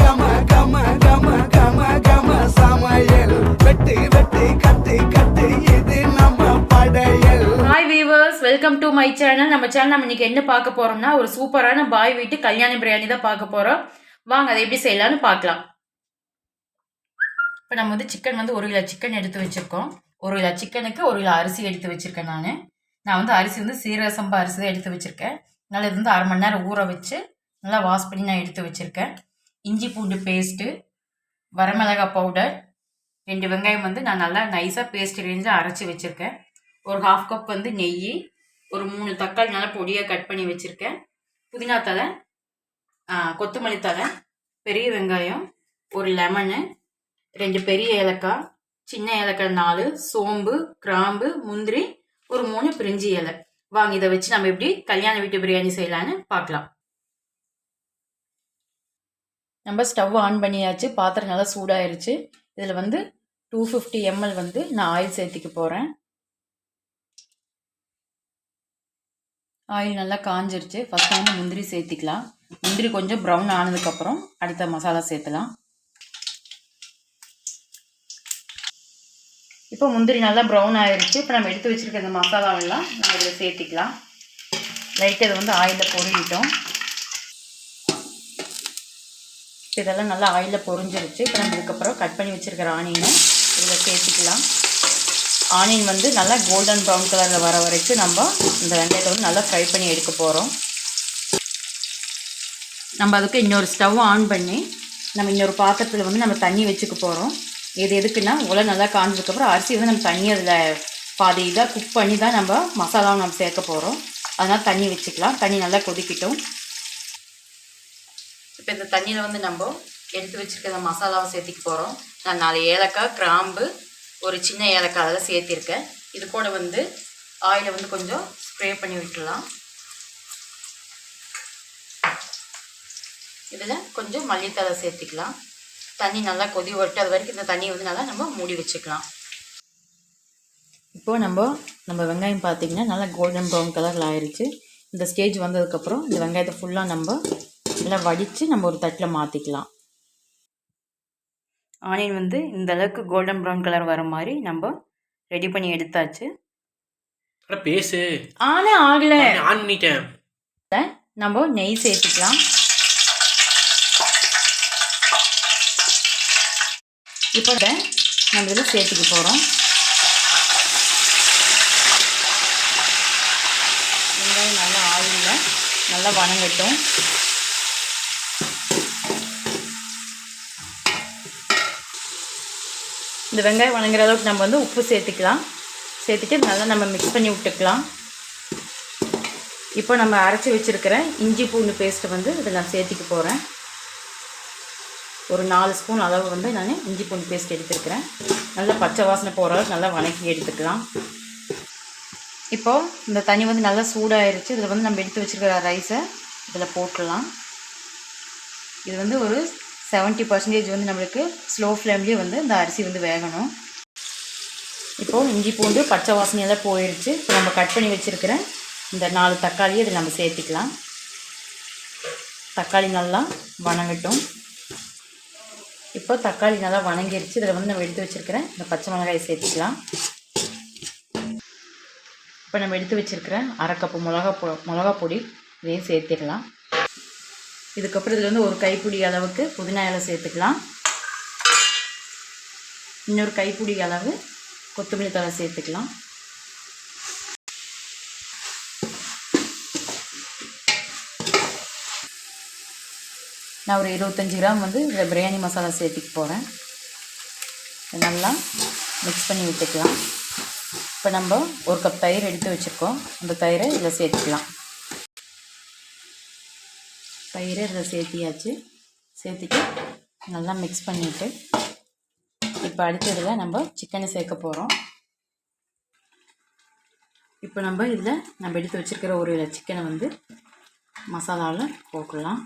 கம கம கம கம கம சமையல் வெட்டு வெட்டு இது நம்ம படையல். Hi viewers welcome to my channel நம்ம சேனல் நம்ம இன்னைக்கு என்ன பார்க்க போறோம்னா ஒரு சூப்பரான பாய் வீட்டு கல்யாண பிரியாணி தான் பார்க்க போறோம். வாங்க அதை எப்படி செய்யலாம்னு பார்க்கலாம். இப்போ நம்ம வந்து சிக்கன் வந்து ஒரு கிலோ சிக்கன் எடுத்து வச்சிருக்கோம். ஒரு கிலோ சிக்கனுக்கு ஒரு கிலோ அரிசி எடுத்து வச்சிருக்கேன் நான். நான் வந்து அரிசி வந்து சீரக சம்பா அரிசி தான் எடுத்து வச்சுருக்கேன். அதனால் இது வந்து அரை மணி நேரம் ஊற வச்சு நல்லா வாஷ் பண்ணி நான் எடுத்து வச்சிருக்கேன். இஞ்சி பூண்டு பேஸ்ட்டு வரமிளகாய் பவுடர் ரெண்டு வெங்காயம் வந்து நான் நல்லா நைஸாக பேஸ்ட் ரேஞ்சாக அரைச்சி வச்சுருக்கேன். ஒரு ஹாஃப் கப் வந்து நெய் ஒரு மூணு தக்காளி நல்லா பொடியாக கட் பண்ணி வச்சுருக்கேன். புதினா தலை கொத்தமல்லி தலை பெரிய வெங்காயம் ஒரு லெமனு ரெண்டு பெரிய ஏலக்காய் சின்ன ஏலக்காய் நாலு சோம்பு கிராம்பு முந்திரி ஒரு மூணு பிரிஞ்சி இலை. வாங்க இதை வச்சு நம்ம எப்படி கல்யாண வீட்டு பிரியாணி செய்யலான்னு பார்க்கலாம். நம்ம ஸ்டவ் ஆன் பண்ணியாச்சு. பாத்திரம் நல்லா சூடாயிருச்சு. இதில் வந்து டூ ஃபிஃப்டி எம்எல் வந்து நான் ஆயில் சேர்த்திக்க போகிறேன் ஆயில் நல்லா காஞ்சிருச்சு. ஃபஸ்ட் வந்து முந்திரி சேர்த்திக்கலாம். முந்திரி கொஞ்சம் ப்ரௌன் ஆனதுக்கப்புறம் அடுத்த மசாலா சேர்த்துலாம். இப்போ முந்திரி நல்லா ப்ரௌன் ஆயிருச்சு. இப்போ நம்ம எடுத்து வச்சிருக்க இந்த மசாலாவெல்லாம் நம்ம இதில் சேர்த்திக்கலாம். லைட்டாக இதை வந்து ஆயிலில் பொருளிட்டோம் இதெல்லாம் நல்லா ஆயிலில் பொறிஞ்சிருச்சு இப்போ நம்ம இதுக்கப்புறம் கட் பண்ணி வச்சுருக்கிற ஆனியனை இதில் சேர்த்திக்கலாம். ஆனியன் வந்து நல்லா கோல்டன் ப்ரௌன் கலரில் வர வரைக்கும் நம்ம இந்த வெங்காயத்தை வந்து நல்லா ஃப்ரை பண்ணி எடுக்க போகிறோம் நம்ம அதுக்கு இன்னொரு ஸ்டவ் ஆன் பண்ணி நம்ம இன்னொரு பாத்திரத்தில் வந்து நம்ம தண்ணி வச்சுக்க போகிறோம் இது எதுக்குன்னா உலை நல்லா காஞ்சதுக்கப்புறம் அரிசி வந்து நம்ம தண்ணி அதில் பாதி இதாக குக் பண்ணி தான் நம்ம மசாலாவும் நம்ம சேர்க்க போகிறோம் அதனால் தண்ணி வச்சுக்கலாம். தண்ணி நல்லா கொதிக்கட்டும். இப்போ இந்த தண்ணியில் வந்து நம்ம எடுத்து வச்சுருக்க மசாலாவை சேர்த்திக்க போகிறோம் நான் நாலு ஏலக்காய் கிராம்பு ஒரு சின்ன ஏலக்காய் அதெல்லாம் சேர்த்திருக்கேன். இது கூட வந்து ஆயிலை வந்து கொஞ்சம் ஸ்ப்ரே பண்ணி விட்டுடலாம். இதில் கொஞ்சம் மல்லித்தலை சேர்த்திக்கலாம். தண்ணி நல்லா கொதி வரட்டு அது வரைக்கும் இந்த தண்ணியை வந்து நல்லா நம்ம மூடி வச்சுக்கலாம். இப்போது நம்ம நம்ம வெங்காயம் பார்த்தீங்கன்னா நல்லா கோல்டன் ப்ரௌன் கலரில் ஆயிடுச்சு இந்த ஸ்டேஜ் வந்ததுக்கப்புறம் இந்த வெங்காயத்தை ஃபுல்லாக நம்ம நல்லா வடித்து நம்ம ஒரு தட்டில் மாற்றிக்கலாம் ஆனியன் வந்து இந்த அளவுக்கு கோல்டன் ப்ரௌன் கலர் வர மாதிரி நம்ம ரெடி பண்ணி எடுத்தாச்சு. அட பேசு. ஆனே ஆகலை. ஆன் பண்ணிட்டேன். நம்ம நெய் சேர்த்துக்கலாம். இப்போ இதை நம்ம இதில் சேர்த்துக்க போகிறோம் வெங்காயம் நல்லா ஆயிலில் நல்லா வணங்கட்டும். இந்த வெங்காயம் வணங்குற அளவுக்கு நம்ம வந்து உப்பு சேர்த்துக்கலாம். சேர்த்துட்டு நல்லா நம்ம மிக்ஸ் பண்ணி விட்டுக்கலாம். இப்போ நம்ம அரைச்சி வச்சுருக்கிற இஞ்சி பூண்டு பேஸ்ட்டை வந்து இதில் நான் சேர்த்துக்க போகிறேன் ஒரு நாலு ஸ்பூன் அளவு வந்து நான் இஞ்சி பூண்டு பேஸ்ட் எடுத்துருக்கிறேன். நல்லா பச்சை வாசனை போகிற அளவுக்கு நல்லா வணக்கி எடுத்துக்கலாம். இப்போது இந்த தண்ணி வந்து நல்லா சூடாயிருச்சு. இதில் வந்து நம்ம எடுத்து வச்சுருக்கிற ரைஸை இதில் போட்டுடலாம். இது வந்து ஒரு 70% பர்சன்டேஜ் வந்து நம்மளுக்கு ஸ்லோ ஃப்ளேம்லேயே வந்து இந்த அரிசி வந்து வேகணும். இப்போது இஞ்சி பூண்டு பச்சை வாசனையெல்லாம் போயிடுச்சு இப்போ நம்ம கட் பண்ணி வச்சுருக்கிற இந்த நாலு தக்காளியை இதில் நம்ம சேர்த்திக்கலாம். தக்காளி நல்லா வணங்கட்டும். இப்போ தக்காளி நல்லா வணங்கிருச்சு. இதில் வந்து நம்ம எடுத்து வச்சுருக்கிற இந்த பச்சை மிளகாயை சேர்த்துக்கலாம். இப்போ நம்ம எடுத்து வச்சுருக்கிற அரை கப்பு மிளகா பொ மிளகா பொடி இதையும் சேர்த்துக்கலாம் இதுக்கப்புறம் இதில் வந்து ஒரு கைப்பிடி அளவுக்கு புதினா இலை சேர்த்துக்கலாம். இன்னொரு கைப்பிடி அளவு கொத்தமல்லி தழை சேர்த்துக்கலாம். நான் ஒரு இருபத்தஞ்சி கிராம் வந்து இதில் பிரியாணி மசாலா சேர்த்துக்க போகிறேன் நல்லா மிக்ஸ் பண்ணி விட்டுக்கலாம். இப்போ நம்ம ஒரு கப் தயிர் எடுத்து வச்சுருக்கோம். அந்த தயிரை இதில் சேர்த்துக்கலாம். பயிரை இதில் சேர்த்தியாச்சு. சேர்த்துட்டு நல்லா மிக்ஸ் பண்ணிவிட்டு இப்போ அடுத்ததில் நம்ம சிக்கனை சேர்க்க போகிறோம் இப்போ நம்ம இதில் நம்ம எடுத்து வச்சுருக்கிற ஒரு சிக்கனை வந்து மசாலாவில் போட்டுடலாம்.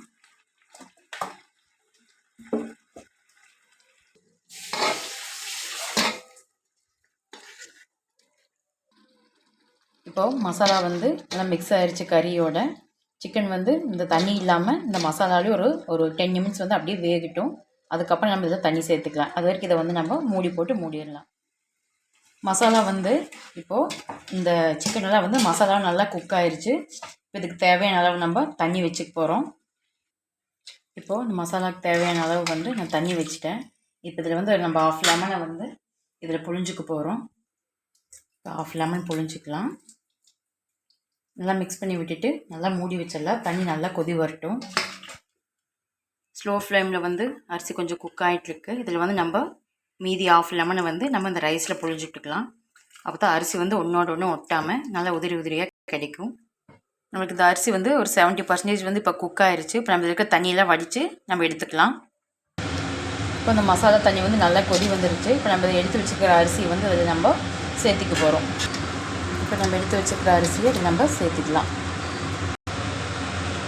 இப்போது மசாலா வந்து நல்லா மிக்ஸ் ஆயிடுச்சு கறியோட. சிக்கன் வந்து இந்த தண்ணி இல்லாமல் இந்த மசாலாலேயும் ஒரு ஒரு டென் நிமிட்ஸ் வந்து அப்படியே வேகட்டும். அதுக்கப்புறம் நம்ம இதில் தண்ணி சேர்த்துக்கலாம். அது வரைக்கும் இதை வந்து நம்ம மூடி போட்டு மூடிடலாம். மசாலா வந்து இப்போது இந்த சிக்கன் எல்லாம் வந்து மசாலா நல்லா குக் ஆயிடுச்சு இப்போ இதுக்கு தேவையான அளவு நம்ம தண்ணி வச்சுக்க போகிறோம் இப்போது இந்த மசாலாவுக்கு தேவையான அளவு வந்து நான் தண்ணி வச்சுட்டேன். இப்போ இதில் வந்து நம்ம ஆஃப் லெமனை வந்து இதில் புழிஞ்சிக்க போகிறோம் ஆஃப் லெமன் புழிஞ்சிக்கலாம். நல்லா மிக்ஸ் பண்ணி விட்டுட்டு நல்லா மூடி வச்சிடலாம். தண்ணி நல்லா கொதி வரட்டும். ஸ்லோ ஃப்ளேமில் வந்து அரிசி கொஞ்சம் குக் ஆகிட்டுருக்கு இதில் வந்து நம்ம மீதி ஆஃப் லெமனை வந்து நம்ம இந்த ரைஸில் பொழிஞ்சுட்டுக்கலாம் அப்போ தான் அரிசி வந்து ஒன்றோட ஒன்று ஒட்டாமல் நல்லா உதிரி உதிரியாக கிடைக்கும். நம்மளுக்கு இந்த அரிசி வந்து ஒரு செவன்ட்டி பர்சன்டேஜ் வந்து இப்போ குக் ஆயிடுச்சு இப்போ நம்ம இருக்க தண்ணியெல்லாம் வடித்து நம்ம எடுத்துக்கலாம். இப்போ இந்த மசாலா தண்ணி வந்து நல்லா கொதி வந்துருச்சு. இப்போ நம்ம இதை எடுத்து வச்சுக்கிற அரிசி வந்து அதில் நம்ம சேர்த்திக்க போகிறோம் இப்போ நம்ம எடுத்து வச்சுக்கிற அரிசியை இதை நம்ம சேர்த்திக்கலாம்.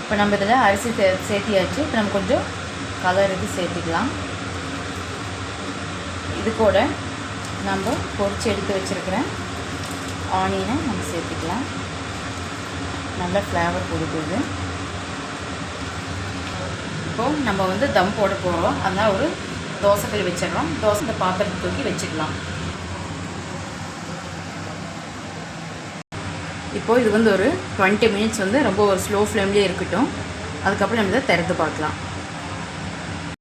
இப்போ நம்ம இதில் அரிசி சே சேர்த்தியாச்சு. இப்போ நம்ம கொஞ்சம் கலர் இது சேர்த்திக்கலாம். இது கூட நம்ம பொறிச்சு எடுத்து வச்சுருக்கிற ஆனியனை நம்ம சேர்த்துக்கலாம். நல்ல ஃப்ளேவர் கொடுக்குது. இப்போது நம்ம வந்து தம் போட போகிறோம் அதனால் ஒரு தோசைக்கல் வச்சிடறோம். தோசை இந்த பாத்திரத்தை தூக்கி வச்சுக்கலாம் இப்போது இது வந்து ஒரு டுவெண்ட்டி மினிட்ஸ் வந்து ரொம்ப ஒரு ஸ்லோ ஃப்ளேம்லேயே இருக்கட்டும். அதுக்கப்புறம் நம்ம இதை திறந்து பார்க்கலாம்.